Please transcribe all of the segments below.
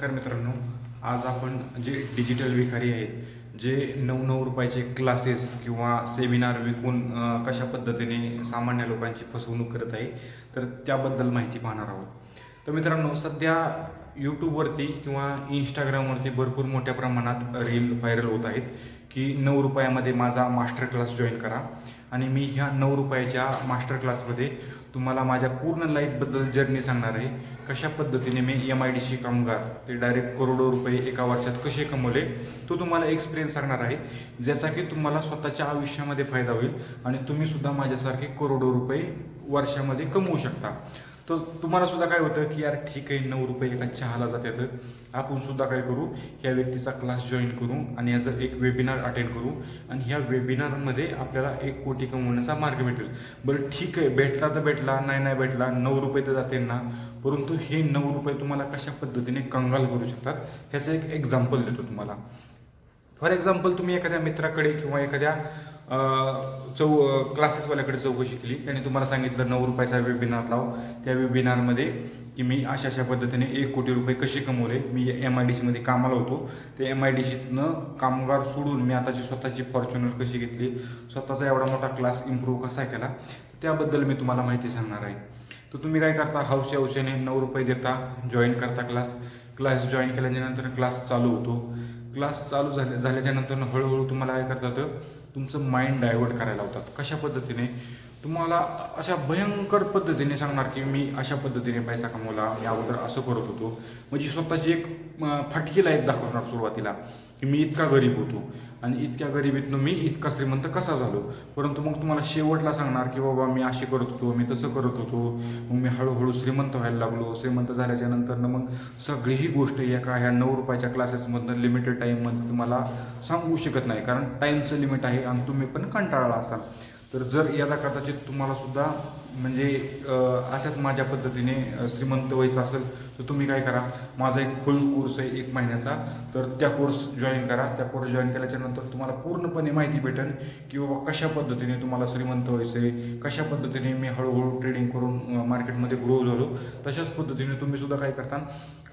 नमस्कार मित्रांनो आज आपण जे डिजिटल विखारी आहेत जे नऊ नऊ रुपयाचे क्लासेस किंवा सेमिनार विकून कशा पद्धतीने सामान्य लोकांची फसवणूक करत आहे तर त्याबद्दल माहिती पाहणार आहोत. तर मित्रांनो सध्या यूट्यूबवरती किंवा इंस्टाग्रामवरती भरपूर मोठ्या प्रमाणात रील व्हायरल होत आहेत की नऊ रुपयामध्ये माझा मास्टर क्लास जॉईन करा. आणि मी ह्या नऊ रुपयाच्या मास्टर क्लासमध्ये तुम्हाला माझ्या पूर्ण लाईफबद्दल जर्नी सांगणार आहे. कशा पद्धतीने मी एम आय डी सी कामगार ते डायरेक्ट करोडो रुपये एका वर्षात कसे कमवले तो तुम्हाला एक्सपिरियन्स सांगणार आहे. ज्याचा की तुम्हाला स्वतःच्या आयुष्यामध्ये फायदा होईल आणि तुम्हीसुद्धा माझ्यासारखे करोडो रुपये वर्षामध्ये कमवू शकता. तर तुम्हाला सुद्धा काय होतं की यार ठीक आहे नऊ रुपये एका चहाला जातात. आपण सुद्धा काय करू ह्या व्यक्तीचा क्लास जॉईन करू आणि याचं एक वेबिनार अटेंड करू आणि ह्या वेबिनारमध्ये आपल्याला एक कोटी कमवण्याचा मार्ग भेटेल. बरं ठीक आहे भेटला तर भेटला नाही नाही भेटला नऊ रुपये तर जाते ना. परंतु हे नऊ रुपये तुम्हाला कशा पद्धतीने कंगाल करू शकतात ह्याचं एक एक्झाम्पल देतो तुम्हाला. फॉर एक्झाम्पल तुम्ही एखाद्या मित्राकडे किंवा एखाद्या चौ क्लासेसवाल्याकडे चौकशी केली. त्याने तुम्हाला सांगितलं नऊ रुपयाचा वेबिनार लाव. त्या वेबिनारमध्ये की मी अशा अशा पद्धतीने एक कोटी रुपये कसे कमवले. मी एम आय डी सीमध्ये कामाला होतो. ते एम आय डी सीतनं कामगार सोडून मी आताची स्वतःची फॉर्च्युनर कशी घेतली? स्वतःचा एवढा मोठा क्लास इम्प्रूव्ह कसा केला? त्याबद्दल मी तुम्हाला माहिती सांगणार आहे. तर तुम्ही काय करता? हौशी हौशेने नऊ रुपये देता जॉईन करता क्लास क्लास जॉईन केल्यानंतर क्लास चालू होतो. क्लास चालू झाले झाल्याच्यानंतर हळूहळू तुम्हाला काय करतात तुमचं माइंड डायवर्ट करायला लावतात. कशा पद्धतीने? तुम्हाला अशा भयंकर पद्धतीने सांगणार की मी अशा पद्धतीने पैसा कमवला मी अगोदर असं करत होतो. म्हणजे स्वतःची एक फाटकी लाईफ दाखवणार सुरुवातीला की मी इतका गरीब होतो. आणि इतक्या गरिबीतनं मी इतका श्रीमंत कसा झालो? परंतु मग तुम्हाला शेवटला सांगणार की बाबा मी असे करत होतो मी तसं करत होतो. मग मी हळूहळू श्रीमंत व्हायला लागलो. श्रीमंत झाल्याच्यानंतर मग सगळी ही गोष्ट एका ह्या नऊ रुपयाच्या क्लासेसमधनं लिमिटेड टाईममध्ये तुम्हाला सांगू शकत नाही. कारण टाईमचं लिमिट आहे आणि तुम्ही पण कंटाळला असाल. तर जर याला कदाचित तुम्हाला सुद्धा म्हणजे अशाच माझ्या पद्धतीने श्रीमंत व्हायचं असेल तर तुम्ही काय करा माझा एक फुल कोर्स आहे एक महिन्याचा. तर त्या कोर्स जॉईन करा. त्या कोर्स जॉईन केल्याच्यानंतर तुम्हाला पूर्णपणे माहिती भेटेल की बाबा कशा पद्धतीने तुम्हाला श्रीमंत व्हायचं आहे कशा पद्धतीने मी हळूहळू ट्रेडिंग करून मार्केटमध्ये ग्रो झालो. तशाच पद्धतीने तुम्ही सुद्धा काय करता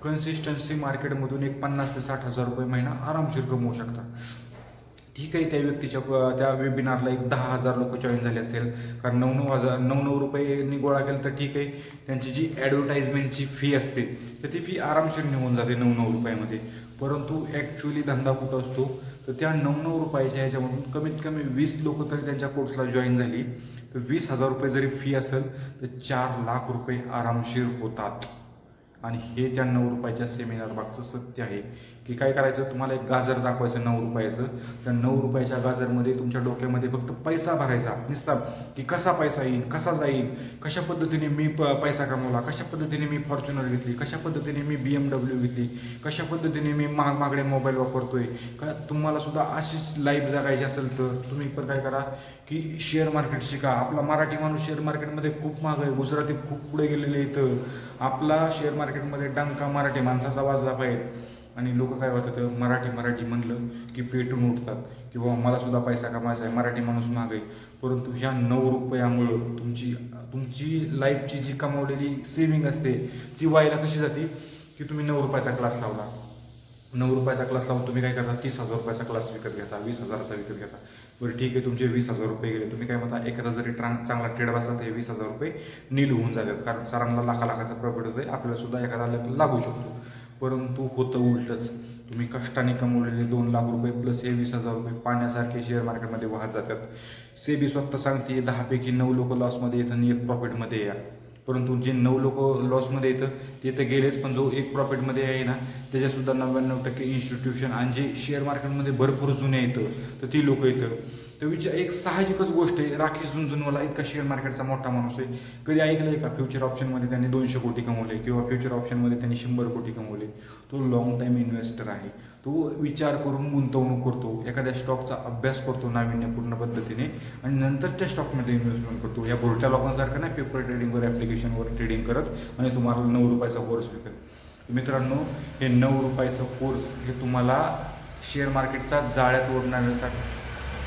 कन्सिस्टन्सी मार्केटमधून एक पन्नास ते साठ हजार रुपये महिना आरामशीर कमवू शकता. ठीक आहे त्या व्यक्तीच्या त्या वेबिनारला एक दहा हजार लोक जॉईन झाले असेल. कारण नऊ नऊ हजार नऊ नऊ रुपयेनी गोळा केलं तर ठीक आहे त्यांची जी ॲडव्हर्टाईजमेंटची फी असते तर ती फी आरामशीर निघून जाते नऊ नऊ रुपयामध्ये. परंतु ॲक्च्युली धंदा कुठं असतो? तर त्या नऊ नऊ रुपयाच्या ह्याच्यामधून कमीत कमी वीस लोक तरी त्यांच्या कोर्सला जॉईन झाली. तर वीस हजार रुपये जरी फी असेल तर चार लाख रुपये आरामशीर होतात. आणि हे त्या नऊ रुपयाच्या सेमिनार मागचं सत्य आहे. की काय करायचं? तुम्हाला एक गाजर दाखवायचं नऊ रुपयाचं. तर नऊ रुपयाच्या गाजरमध्ये तुमच्या डोक्यामध्ये फक्त पैसा भरायचा. दिसतात की कसा पैसा येईल कसा जाईल कशा पद्धतीने मी प पैसा कमवला कशा पद्धतीने मी फॉर्च्युनर घेतली कशा पद्धतीने मी बी एम डब्ल्यू घेतली कशा पद्धतीने मी महाग महागडे मोबाईल वापरतोय. का तुम्हाला सुद्धा अशीच लाईफ जगायची असेल तर तुम्ही पण काय करा की शेअर मार्केट शिका. आपला मराठी माणूस शेअर मार्केटमध्ये खूप महाग आहे. गुजराती खूप पुढे गेलेले इथं आपला शेअर मार्केटमध्ये डंका मराठी माणसाचा वाजला पाहिजे. आणि लोक काय होतात मराठी मराठी म्हणलं की पेटून उठतात. की बाबा मला सुद्धा पैसा कमायचा आहे मराठी माणूस मागे. आहे परंतु ह्या नऊ रुपयामुळं तुमची तुमची लाईफची जी कमावलेली सेविंग असते ती व्हायला कशी जाते? की तुम्ही नऊ रुपयाचा क्लास लावला. नऊ रुपयाचा क्लास लावून तुम्ही काय करता? तीस हजार रुपयाचा क्लास विकत घेता वीस हजाराचा विकत घेता. बरं ठीक आहे तुमचे वीस हजार रुपये गेले. तुम्ही काय म्हणता? एखादा जरी ट्रांग चांगला ट्रेड बसला तर वीस हजार रुपये नील होऊन जातात. कारण सरांना लाखा लाखाचा प्रॉफिट होतोय. आपल्याला सुद्धा एखादा लागू शकतो. परंतु होतं उलटच. तुम्ही कष्टाने कमवलेले दोन लाख रुपये प्लस हे वीस हजार रुपये पाण्यासारखे शेअर मार्केटमध्ये वाहत जातात. सेबी स्वतः सांगते दहापैकी नऊ लोक लॉसमध्ये येतं आणि एक प्रॉफिटमध्ये या. परंतु जे नऊ लोक लॉसमध्ये येतं ते तर गेलेच पण जो एक प्रॉफिटमध्ये आहे ना त्याच्यासुद्धा नव्याण्णव टक्के इन्स्टिट्यूशन आणि जे शेअर मार्केटमध्ये भरपूर जुने येतं तर ती लोक येतं तर विचार एक साहजिकच गोष्ट आहे राकेश झुंझुनवाला इतका शेअर मार्केटचा मोठा माणूस आहे. कधी ऐकलं आहे का फ्युचर ऑप्शनमध्ये त्यांनी दोनशे कोटी कमवले किंवा फ्युचर ऑप्शनमध्ये त्यांनी शंभर कोटी कमवले तो लॉंग टाईम इन्व्हेस्टर आहे. तो विचार करून गुंतवणूक करतो एखाद्या स्टॉकचा अभ्यास करतो नाविन्यपूर्ण पद्धतीने आणि नंतर त्या स्टॉकमध्ये इन्व्हेस्टमेंट करतो. या भोरट्या लोकांसारखं नाही पेपर ट्रेडिंगवर ॲप्लिकेशनवर ट्रेडिंग करत आणि तुम्हाला नऊ रुपयाचा कोर्स विकत. मित्रांनो हे नऊ रुपयाचं कोर्स हे तुम्हाला शेअर मार्केटचा जाळ्यात ओढण्यासाठी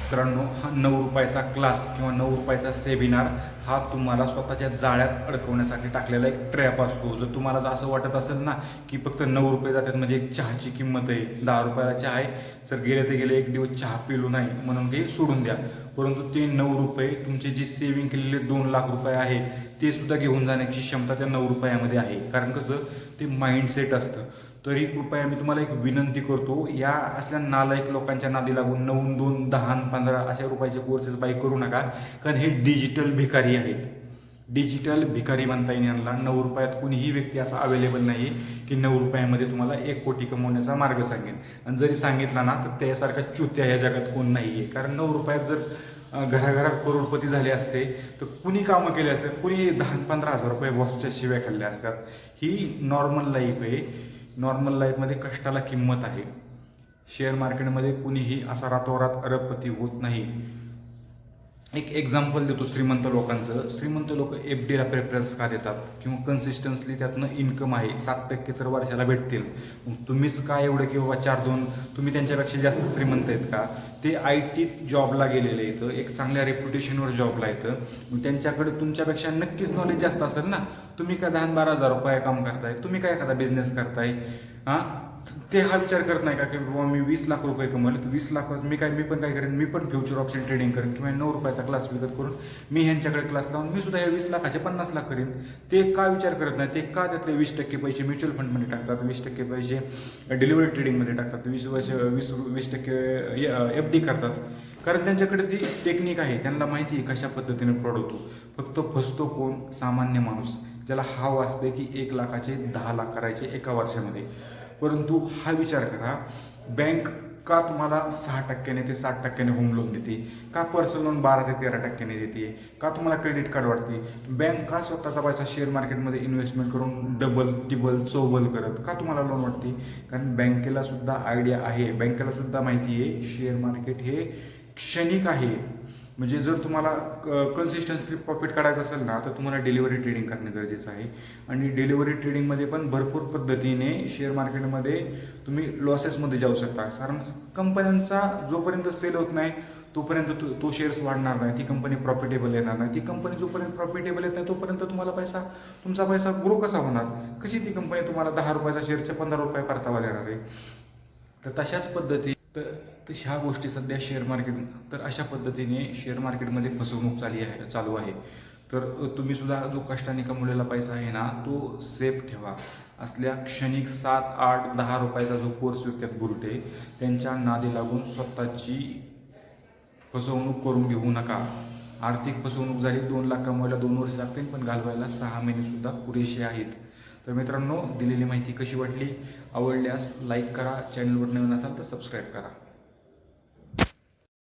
मित्रांनो हा नऊ रुपयाचा क्लास किंवा नऊ रुपयाचा सेमिनार हा तुम्हाला स्वतःच्या जाळ्यात अडकवण्यासाठी टाकलेला एक ट्रॅप असतो. जर तुम्हाला जर असं वाटत असेल ना की फक्त नऊ रुपये जातात म्हणजे एक चहाची किंमत आहे दहा रुपयाला चहा आहे जर गेले तर गेले एक दिवस चहा पिलो नाही म्हणून ते सोडून द्या. परंतु ते नऊ रुपये तुमचे जे सेविंग केलेले दोन लाख रुपये आहे ते सुद्धा घेऊन जाण्याची क्षमता त्या नऊ रुपयामध्ये आहे. कारण कसं ते माइंडसेट असतं. तरी कृपया मी तुम्हाला एक विनंती करतो या असल्या नालायक लोकांच्या नादी लागून नऊ दोन दहा पंधरा अशा रुपयाचे कोर्सेस बाय करू नका. कारण हे डिजिटल भिकारी आहेत. डिजिटल भिकारी म्हणता येईल यांना. नऊ रुपयात कुणीही व्यक्ती असा अवेलेबल नाही की नऊ रुपयामध्ये तुम्हाला एक कोटी कमवण्याचा मार्ग सांगेल. आणि जरी सांगितला ना तर त्यासारखा चुत्या ह्या जगात कोण नाही आहे कारण नऊ रुपयात जर घराघरात करोडपती झाले असते तर कुणी कामं केले असते कुणी दहा पंधरा हजार रुपये बॉसच्या शिव्या खाल्ल्या असतात? ही नॉर्मल लाईफ आहे. नॉर्मल लाईफमध्ये कष्टाला किंमत आहे. शेअर मार्केटमध्ये कुणीही असा रातोरात अरबपती होत नाही. एक एक्झाम्पल देतो श्रीमंत लोकांचं. श्रीमंत लोक एफ डीला प्रेफरन्स का देतात? किंवा कन्सिस्टन्सली त्यातनं इन्कम आहे सात टक्के तर वर्षाला भेटतील. मग तुम्हीच का एवढं की बाबा चार दोन? तुम्ही त्यांच्यापेक्षा जास्त श्रीमंत आहेत का? ते आय टीत जॉबला गेलेले आहेत. एक चांगल्या रेप्युटेशनवर जॉबला येतं मग त्यांच्याकडे तुमच्यापेक्षा नक्कीच नॉलेज जास्त असेल ना? तुम्ही का दहा बारा हजार रुपये काम करताय? तुम्ही काय एखादा बिझनेस करताय? हां? ते हा विचार करत नाही का की बाबा मी वीस लाख रुपये कमवले तर वीस लाख मी काय मी पण काय करेन? मी पण फ्युचर ऑप्शन ट्रेडिंग करेन किंवा नऊ रुपयाचा क्लास विकत करून मी ह्यांच्याकडे क्लास लावून मी सुद्धा या वीस लाखाचे पन्नास लाख करेन. ते का विचार करत नाही? ते का त्यातले वीस टक्के पैसे म्युच्युअल फंडमध्ये टाकतात? वीस टक्के पैसे डिलिव्हरी ट्रेडिंगमध्ये टाकतात? वीस वर्ष वीस वीस टक्के एफ डी करतात. कारण त्यांच्याकडे ती टेक्निक आहे. त्यांना माहिती आहे कशा पद्धतीने फ्रॉड होतो. फक्त फसतो कोण? सामान्य माणूस. ज्याला हाव असते की एक लाखाचे दहा लाख करायचे एका वर्षामध्ये. परंतु हा विचार करा बँक का तुम्हाला सहा टक्क्याने ते सात टक्क्याने होम लोन देते? का पर्सनल लोन बारा ते तेरा टक्क्याने देते? का तुम्हाला क्रेडिट कार्ड वाटते? बँक का स्वतःचा पैसा शेअर मार्केटमध्ये इन्व्हेस्टमेंट करून डबल टिबल चौबल करत का तुम्हाला लोन वाटते? कारण बँकेला सुद्धा आयडिया आहे. बँकेला सुद्धा माहिती आहे शेअर मार्केट हे क्षणिक आहे. म्हणजे जर तुम्हाला कन्सिस्टन्सली प्रॉफिट काढायचं असेल ना तर तुम्हाला डिलिव्हरी ट्रेडिंग करणं गरजेचं आहे. आणि डिलिव्हरी ट्रेडिंगमध्ये पण भरपूर पद्धतीने शेअर मार्केटमध्ये तुम्ही लॉसेसमध्ये जाऊ शकता. कारण कंपन्यांचा जोपर्यंत सेल होत नाही तोपर्यंत तो तो शेअर्स वाढणार नाही. ती कंपनी प्रॉफिटेबल येणार नाही. ती कंपनी जोपर्यंत प्रॉफिटेबल येत नाही तोपर्यंत तुम्हाला पैसा तुमचा पैसा ग्रो कसा होणार? कशी ती कंपनी तुम्हाला दहा रुपयाचा शेअरच्या पंधरा रुपये परतावा देणार आहे? तर तशाच पद्धती तर तर ह्या गोष्टी सध्या शेअर मार्केट तर अशा पद्धतीने शेअर मार्केटमध्ये फसवणूक चाली आहे चालू आहे. तर तुम्ही सुद्धा जो कष्टाने कमवलेला पैसा आहे ना तो सेफ ठेवा. असल्या क्षणिक सात आठ दहा रुपयाचा जो कोर्स विकत बुरटे त्यांच्या नादी लागून स्वतःची फसवणूक करून घेऊ नका. आर्थिक फसवणूक झाली दोन लाख कमवायला दोन वर्ष लागतील पण घालवायला सहा महिनेसुद्धा पुरेसे आहेत. तर मित्रांनो दिलेली माहिती कशी वाटली? आवडल्यास लाईक करा चॅनलवर नवीन असाल तर सबस्क्राईब करा.